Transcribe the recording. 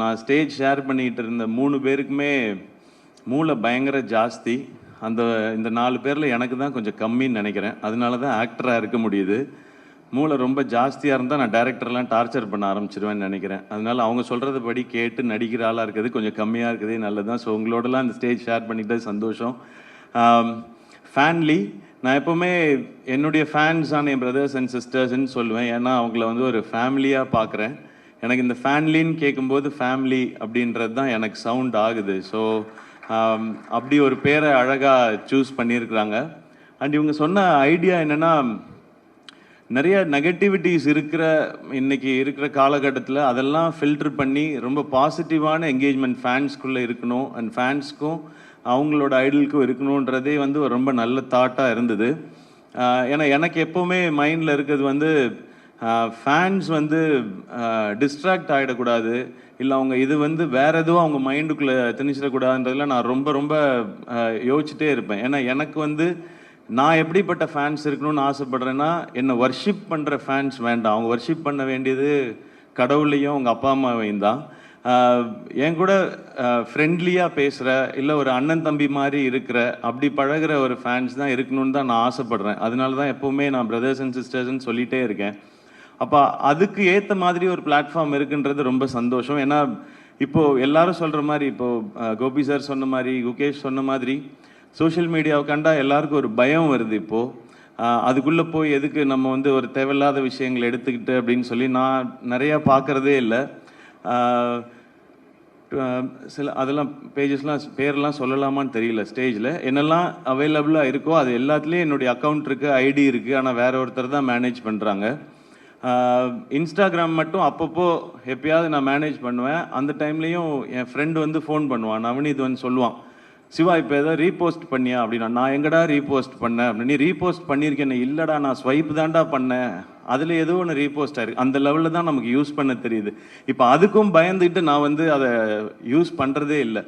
நான் stage share பண்ணிக்கிட்டு இருந்த மூணு பேருக்குமே மூளை பயங்கர ஜாஸ்தி. அந்த இந்த நாலு பேரில் எனக்கு தான் கொஞ்சம் கம்மின்னு நினைக்கிறேன். அதனால தான் ஆக்டராக இருக்க முடியுது. மூளை ரொம்ப ஜாஸ்தியாக இருந்தால் நான் டேரக்டர்லாம் டார்ச்சர் பண்ண ஆரம்பிச்சிருவேன்னு நினைக்கிறேன். அதனால அவங்க சொல்கிறது படி கேட்டு நடிக்கிற ஆளாக இருக்கிறது கொஞ்சம் கம்மியாக இருக்கிறதே நல்லது தான் ஸோ உங்களோடலாம் இந்த ஸ்டேஜ் ஷேர் பண்ணிக்கிட்டது சந்தோஷம். ஃபேன்லி நான் எப்போவுமே என்னுடைய ஃபேன்ஸான என் பிரதர்ஸ் அண்ட் சிஸ்டர்ஸ்ன்னு சொல்லுவேன். ஏன்னா அவங்கள வந்து ஒரு ஃபேமிலியாக பார்க்குறேன். எனக்கு இந்த ஃபேன்லின்னு கேட்கும்போது ஃபேமிலி அப்படின்றது தான் எனக்கு சவுண்ட் ஆகுது. ஸோ அப்படி ஒரு பேரை அழகாக சூஸ் பண்ணியிருக்கிறாங்க. அண்ட் இவங்க சொன்ன ஐடியா என்னென்னா நிறைய நெகட்டிவிட்டிஸ் இருக்கிற இன்றைக்கி இருக்கிற காலகட்டத்தில் அதெல்லாம் ஃபில்டர் பண்ணி ரொம்ப பாசிட்டிவான என்கேஜ்மெண்ட் ஃபேன்ஸ்குள்ளே இருக்கணும். அண்ட் ஃபேன்ஸ்க்கும் அவங்களோட ஐடலுக்கும் இருக்கணுன்றதே வந்து ஒரு ரொம்ப நல்ல தாட்டாக இருந்தது. ஏன்னா எனக்கு எப்போவுமே மைண்டில் இருக்கிறது வந்து ஃபேன்ஸ் வந்து டிஸ்ட்ராக்ட் ஆகிடக்கூடாது இல்லை அவங்க இது வந்து வேற எதுவும் அவங்க மைண்டுக்குள்ளே திணிச்சிடக்கூடாதுன்றதுல நான் ரொம்ப ரொம்ப யோசிச்சுட்டே இருப்பேன். ஏன்னா எனக்கு வந்து நான் எப்படிப்பட்ட ஃபேன்ஸ் இருக்கணும்னு ஆசைப்படுறேன்னா என்னை வர்ஷிப் பண்ணுற ஃபேன்ஸ் வேண்டாம். அவங்க வர்ஷிப் பண்ண வேண்டியது கடவுளையும் அவங்க அப்பா அம்மாவையும் தான். என் கூட ஃப்ரெண்ட்லியாக பேசுகிற இல்லை ஒரு அண்ணன் தம்பி மாதிரி இருக்கிற அப்படி பழகுற ஒரு ஃபேன்ஸ் தான் இருக்கணும்னு தான் நான் ஆசைப்படுறேன். அதனால தான் எப்போவுமே நான் பிரதர்ஸ் அண்ட் சிஸ்டர்ஸ்ன்னு சொல்லிகிட்டே இருக்கேன். அப்போ அதுக்கு ஏற்ற மாதிரி ஒரு பிளாட்ஃபார்ம் இருக்குன்றது ரொம்ப சந்தோஷம். ஏன்னா இப்போது எல்லாரும் சொல்கிற மாதிரி இப்போது கோபி சார் சொன்ன மாதிரி குகேஷ் சொன்ன மாதிரி சோஷியல் மீடியாவை கண்டால் எல்லாருக்கும் ஒரு பயம் வருது இப்போது அதுக்குள்ளே போய் எதுக்கு நம்ம வந்து ஒரு தேவையில்லாத விஷயங்களை எடுத்துக்கிட்டு அப்படின்னு சொல்லி நான் நிறையா பார்க்கறதே இல்லை. சில அதெல்லாம் பேஜஸ்லாம் பேர்லாம் சொல்லலாமான்னு தெரியல ஸ்டேஜில் என்னெல்லாம் அவைலபிளாக இருக்கோ அது எல்லாத்துலேயும் என்னுடைய அக்கௌண்ட் இருக்குது ஐடி இருக்குது ஆனால் வேற ஒருத்தர் தான் மேனேஜ் பண்ணுறாங்க இன்ஸ்டாகிராம் மட்டும் அப்பப்போ எப்பயாவது நான் மேனேஜ் பண்ணுவேன். அந்த டைம்லேயும் என் ஃப்ரெண்டு வந்து ஃபோன் பண்ணுவான். நவனீத் வந்து சொல்லுவான் சிவா இப்போ ஏதோ ரீபோஸ்ட் பண்ணியா? அப்படின்னா நான் எங்கடா ரீபோஸ்ட் பண்ணேன்? அப்படின்னு. நீ ரீபோஸ்ட் பண்ணியிருக்கேன் இல்லைடா நான் ஸ்வைப் தான்டா பண்ணேன். அதில் ஏதோ ஒன்று ரீபோஸ்ட் ஆயிருக்கு. அந்த லெவலில் தான் நமக்கு யூஸ் பண்ண தெரியுது. இப்போ அதுக்கும் பயந்துக்கிட்டு நான் வந்து அதை யூஸ் பண்ணுறதே இல்லை.